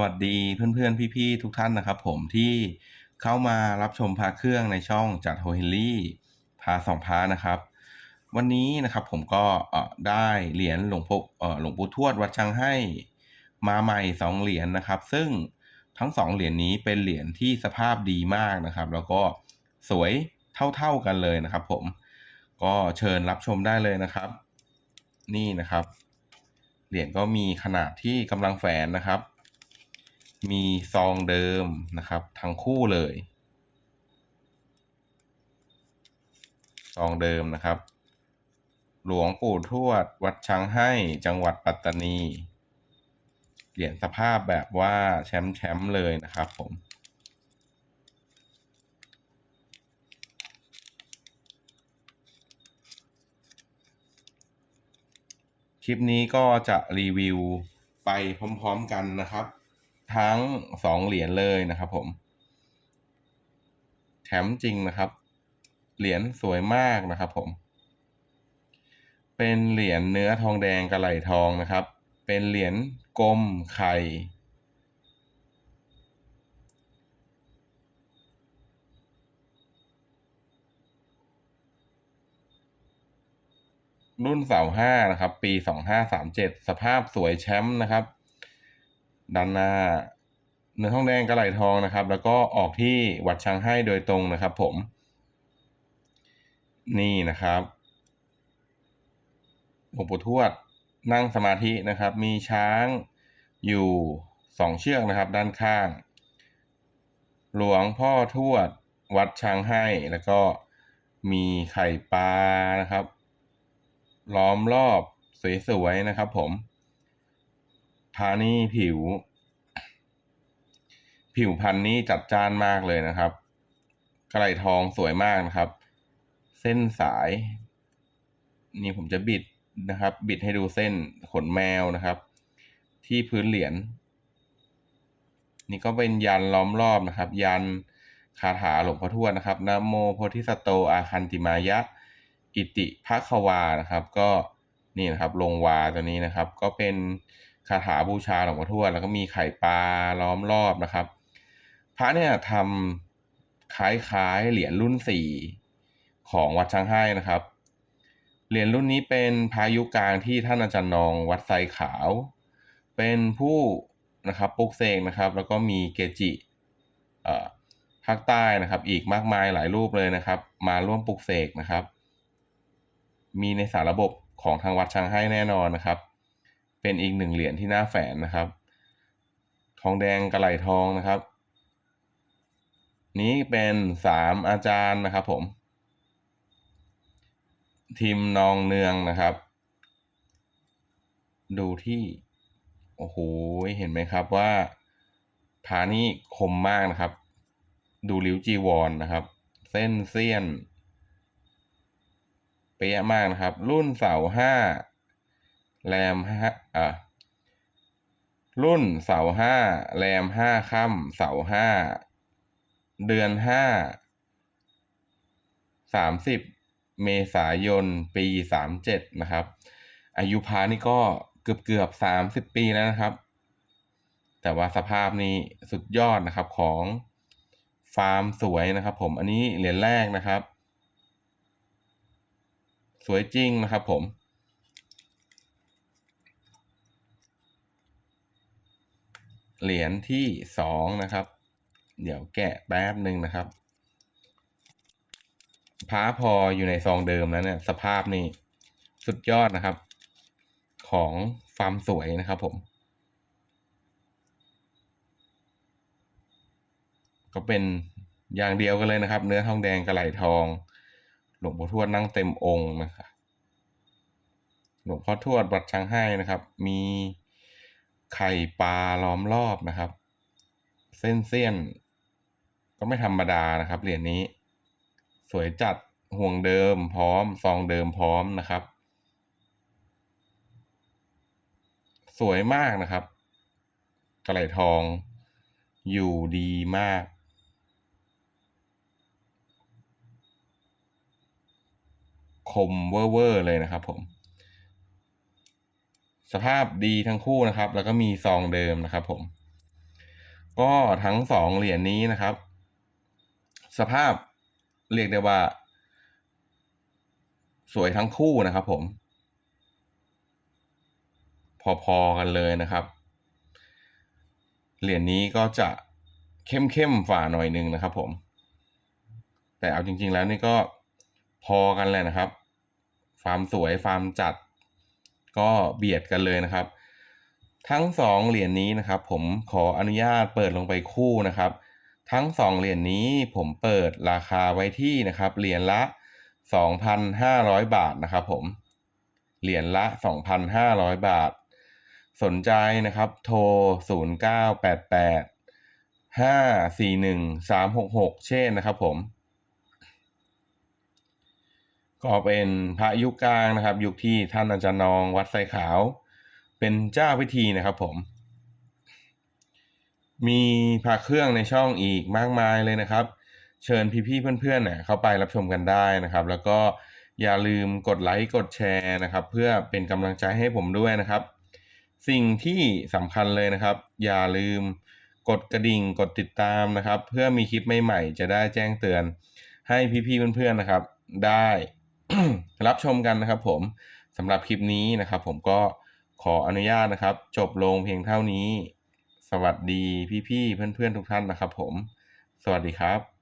วัสดีเพื่อนๆ พี่ๆ ทุกท่านนะครับผมที่เข้ามารับชมพาเครื่องในช่องจัดโฮเฮลลี่พาสองพานะครับ วันนี้นะครับผมก็ได้เหรียญหลวงพ่อหลวงปู่ทวดวัดชังให้มาใหม่สองเหรียญนะครับ ซึ่งทั้งสองเหรียญนี้เป็นเหรียญที่สภาพดีมากนะครับ แล้วก็สวยเท่าๆกันเลยนะครับ ผมก็เชิญรับชมได้เลยนะครับ นี่นะครับ เหรียญก็มีขนาดที่กำลังแฝนนะครับ มีซองเดิมนะครับ ทั้งคู่เลย ซองเดิมนะครับ หลวงปู่ทวด วัดช้างให้จังหวัดปัตตานีเหรียญสภาพแบบว่าแชมป์แชมป์เลยนะครับผมคลิปนี้ก็จะรีวิวไปพร้อม ๆ กันนะครับ ทั้งสองเหรียญเลยนะครับผม แถมจริงนะครับ เหรียญสวยมากนะครับผม เป็นเหรียญเนื้อทองแดงกระไหลทองนะครับ เป็นเหรียญกลมไข่รุ่นเสาห้านะครับ ปีสองห้าสามเจ็ดสภาพสวยแชมป์นะครับ ด้านหน้าเนื้อทองแดงกระไหลทองนะครับ แล้วก็ออกที่วัดช้างให้โดยตรงนะครับ ผม นี่นะครับหลวงปู่ทวดนั่งสมาธินะครับ มีช้างอยู่สองเชือกนะครับ ด้านข้าง หลวงพ่อทวดวัดช้างให้แล้วก็มีไข่ปลานะครับ ล้อมรอบสวยๆนะครับ ผม พานี่ผิว ผิวพันนี้จัดจ้านมากเลยนะครับ กระไหลทองสวยมากนะครับ เส้นสาย นี่ผมจะบิดนะครับ บิดให้ดูเส้นขนแมวนะครับ ที่พื้นเหรียญนี่ก็เป็นยันล้อมรอบนะครับ ยันคาถาหลวงพ่อทวดนะครับนะโมโพธิสัตโตอาคันติมายะ อิติภควานะครับ ก็นี่นะครับ ลงวาตัวนี้นะครับ ก็เป็น คาถาบูชาหลวงพ่อทวดแล้วก็มีไข่ปลาล้อมรอบนะครับ พระเนี่ยทำคล้ายๆเหรียญรุ่นสี่ของวัดช้างให้นะครับ เหรียญรุ่นนี้เป็นพายุกลางที่ท่านอาจารย์นองวัดไซขาว เป็นผู้นะครับปลุกเสกนะครับ แล้วก็มีเกจิภาคใต้นะครับ อีกมากมายหลายรูปเลยนะครับ มาร่วมปลุกเสกนะครับ มีในสารระบบของทางวัดช้างให้แน่นอนนะครับ เป็นอีกหนึ่งเหรียญที่น่าแฝนนะครับ ทองแดงกระไหลทองนะครับ นี้เป็นสามอาจารย์นะครับผม ทีมนองเนืองนะครับ ดูที่ โอ้โห เห็นไหมครับว่าผานี่คมมากนะครับ ดูริ้วจีวรนนะครับ เส้นเสี้ยน เป๊ะมากนะครับ รุ่นเสาห้า แรมห้าอะรุ่นเสาห้าแรมห้าค่ำเสาห้าเดือนห้าสามสิบเมษายนปีสามเจ็ดนะครับ อายุพานี่ก็เกือบเกือบสามสิบปีแล้วนะครับ แต่ว่าสภาพนี้สุดยอดนะครับของฟาร์มสวยนะครับ ผมอันนี้เหรียญแรกนะครับ สวยจริงนะครับผม เหรียญที่สองนะครับ เดี๋ยวแกะแป๊บหนึ่งนะครับพ้าพออยู่ในซองเดิมแล้วเนี่ย สภาพนี่สุดยอดนะครับ ของฟาร์มสวยนะครับผม ก็เป็นอย่างเดียวกันเลยนะครับ เนื้อทองแดงกระไหลทอง หลวงพ่อทวดนั่งเต็มองค์นะครับหลวงพ่อทวดวัดช้างให้นะครับ มี ไข่ปลาล้อมรอบนะครับ เส้นเสี้ยน ก็ไม่ธรรมดานะครับ เหรียญนี้ สวยจัดห่วงเดิมพร้อม ซองเดิมพร้อมนะครับ สวยมากนะครับกระไหลทองอยู่ดีมาก คมเวอร์เลยนะครับผม สภาพดีทั้งคู่นะครับ แล้วก็มีซองเดิมนะครับ ผม ก็ทั้งสองเหรียญนี้นะครับ สภาพเรียกได้ว่า สวยทั้งคู่นะครับผม พอๆกันเลยนะครับ เหรียญนี้ก็จะเข้มๆฝ่าหน่อยหนึ่งนะครับ ผม แต่เอาจริง ๆ แล้วนี่ก็พอกันเลยนะครับ ฟาร์มสวยฟาร์มจัด ก็เบียดกันเลยนะครับ ทั้งสองเหรียญนี้นะครับ ผมขออนุญาตเปิดลงไปคู่นะครับ ทั้งสองเหรียญนี้ผมเปิดราคาไว้ที่นะครับเหรียญละ 2,500 บาทนะครับผมเหรียญละ 2,500 บาท สนใจนะครับ โทร 0988 541 366 เช่นนะครับผม ก็เป็นพระยุคกลางนะครับ ยุคที่ท่านอาจารย์นองวัดไซขาว เป็นเจ้าพิธีนะครับผม มีพระเครื่องในช่องอีกมากมายเลยนะครับ เชิญพี่ๆเพื่อนๆเนี่ยเข้าไปรับชมกันได้นะครับ แล้วก็อย่าลืมกดไลค์กดแชร์นะครับ เพื่อเป็นกำลังใจให้ผมด้วยนะครับ สิ่งที่สำคัญเลยนะครับ อย่าลืมกดกระดิ่งกดติดตามนะครับ เพื่อมีคลิปใหม่ๆจะได้แจ้งเตือนให้พี่ๆเพื่อนๆนะครับ ได้ รับชมกันนะครับผมสำหรับคลิปนี้นะครับ ผมก็ขออนุญาตนะครับ จบลงเพียงเท่านี้ สวัสดีพี่ๆเพื่อนๆทุกท่านนะครับ ผม สวัสดีครับ